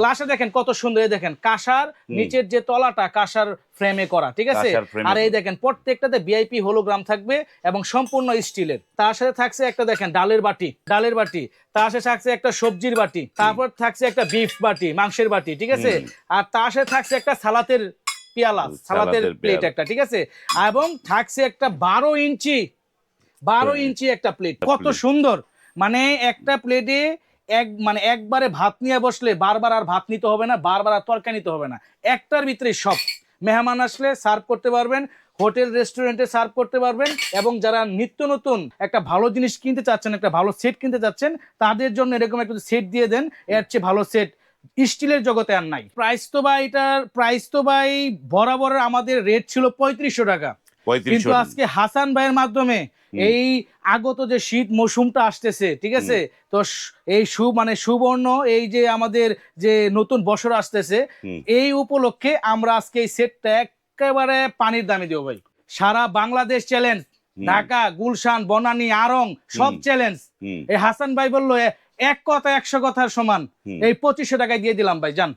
গ্লাসে দেখেন কত সুন্দর দেখেন কাঁসার নিচের যে তলাটা কাঁসার ফ্রেমে করা ঠিক আছে? আর এই দেখেন প্রত্যেকটাতে ভিআইপি হোলোগ্রাম থাকবে এবং সম্পূর্ণ স্টিলের। তার সাথে থাকছে একটা দেখেন ডালের বাটি ডালের বাটি। তার সাথে থাকছে একটা সবজির বাটি তারপর থাকছে একটা বিফ বাটি মাংসের বাটি ঠিক আছে? আর তার সাথে থাকছে একটা সালাতের পেয়ালা সালাতের প্লেট একটা ঠিক আছে? এবং থাকছে একটা বারো ইঞ্চি বারো ইঞ্চি একটা প্লেট কত সুন্দর! মানে একটা প্লেটে এক মানে একবারে ভাত নিয়ে বসলে বারবার আর ভাত নিতে হবে না বারবার আর তরকারি নিতে হবে না। একটার ভিতরে সব। মেহমান আসলে সার্ভ করতে পারবেন হোটেল রেস্টুরেন্টে সার্ভ করতে পারবেন এবং যারা নিত্য নতুন একটা ভালো জিনিস কিনতে চাচ্ছেন একটা ভালো সেট কিনতে চাচ্ছেন তাদের জন্য এরকম একটা সেট দিয়ে দেন। এর চেয়ে ভালো সেট স্টিলের জগতে আর নাই। প্রাইস তো ভাই এটার প্রাইস তো ভাই বরাবর আমাদের রেট ছিল পঁয়ত্রিশশো টাকা। কিন্তু আজকে হাসান ভাইয়ের মাধ্যমে এই আগত যে শীত মৌসুমটা আসতেছে ঠিক আছে? তো এই সু মানে সুবর্ণ এই যে আমাদের যে নতুন বছর আসতেছে এই উপলক্ষে আমরা আজকে এই সেটটা একেবারে পানির দামে দেবো ভাই। সারা বাংলাদেশ চ্যালেঞ্জ ঢাকা গুলশান বনানী আরং সব চ্যালেঞ্জ এই হাসান ভাই বলল এক কথা একশো কথার সমান। এই পঁচিশশো টাকায় দিয়ে দিলাম ভাই জান